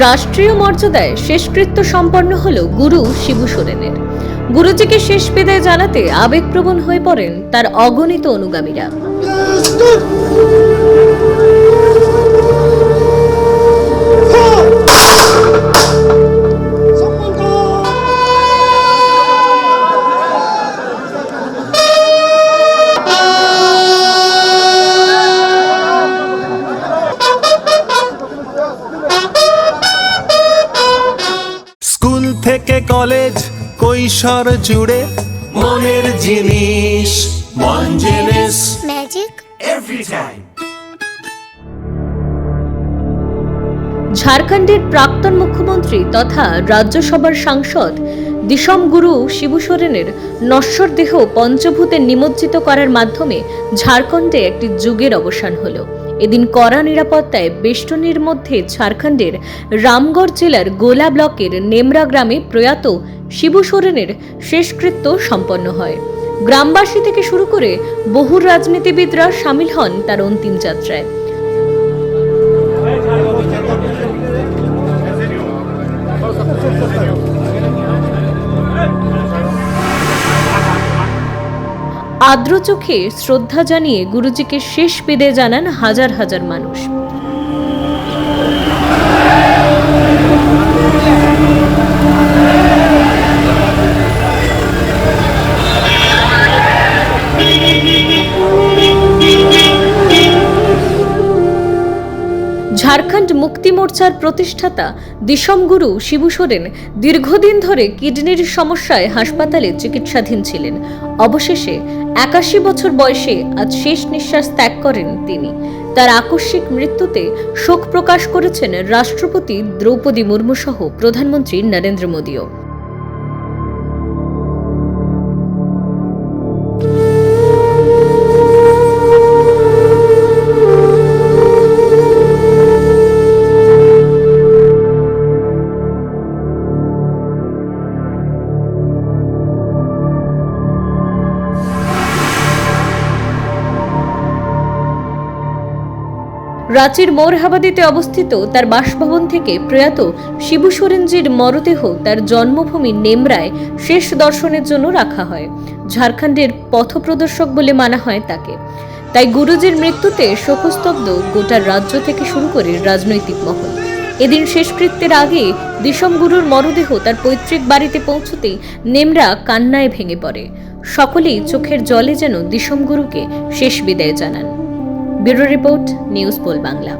রাষ্ট্রীয় মর্যাদায় শেষকৃত্য সম্পন্ন হল গুরু শিবু সোরেনের। গুরুজিকে শেষ বিদায় জানাতে আবেগপ্রবণ হয়ে পড়েন তার অগণিত অনুগামীরা। থেকে কলেজ কৈশোর জুড়ে মনের জিনিস মন জিনিস ম্যাজিক এভরি টাইম ঝাড়খণ্ডের প্রাক্তন মুখ্যমন্ত্রী তথা রাজ্যসভার সাংসদ দিশম গুরু শিবু সোরেনের নশ্বর দেহ পঞ্চভূতে নিমজ্জিত করার মাধ্যমে ঝাড়খণ্ডে একটি যুগের অবসান হলো। এদিন কড়া নিরাপত্তায় বেষ্টনীর মধ্যে ঝাড়খণ্ডের রামগড় জেলার গোলা ব্লকের নেমরা গ্রামে প্রয়াত শিবু সোরেনের শেষকৃত্য সম্পন্ন হয়। গ্রামবাসী থেকে শুরু করে বহু রাজনীতিবিদরা সামিল হন তার অন্তিম যাত্রায়। আর্দ্র চোখে শ্রদ্ধা জানিয়ে গুরুজিকে শেষ বিদে জানান হাজার হাজার মানুষ। ঝাড়খণ্ড মুক্তি মোর্চার প্রতিষ্ঠাতা দিশম গুরু শিবু সোরেন দীর্ঘদিন ধরে কিডনির সমস্যায় হাসপাতালে চিকিৎসাধীন ছিলেন। অবশেষে একাশি বছর বয়সে আজ শেষ নিঃশ্বাস ত্যাগ করেন তিনি। তার আকস্মিক মৃত্যুতে শোক প্রকাশ করেছেন রাষ্ট্রপতি দ্রৌপদী মুর্মু সহ প্রধানমন্ত্রী নরেন্দ্র মোদীও। রাঁচির মোরহাবাদিতে অবস্থিত তার বাসভবন থেকে প্রয়াত শিবু সোরেনজির মরদেহ তার জন্মভূমি নেমরায় শেষ দর্শনের জন্য রাখা হয়। ঝাড়খণ্ডের পথপ্রদর্শক বলে মানা হয় তাকে। তাই গুরুজির মৃত্যুতে শোকস্তব্ধ গোটা রাজ্য থেকে শুরু করে রাজনৈতিক মহল। এদিন শেষকৃত্যের আগে দিশম গুরুর মরদেহ তার পৈতৃক বাড়িতে পৌঁছতেই নেমরা কান্নায় ভেঙে পড়ে। সকলেই চোখের জলে যেন দিশম গুরুকে শেষ বিদায় জানান। Bureau report News Pole Bangla.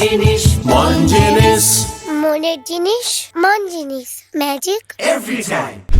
জিনিস মন জিনিস। মনের জিনিস মন জিনিস। Magic every time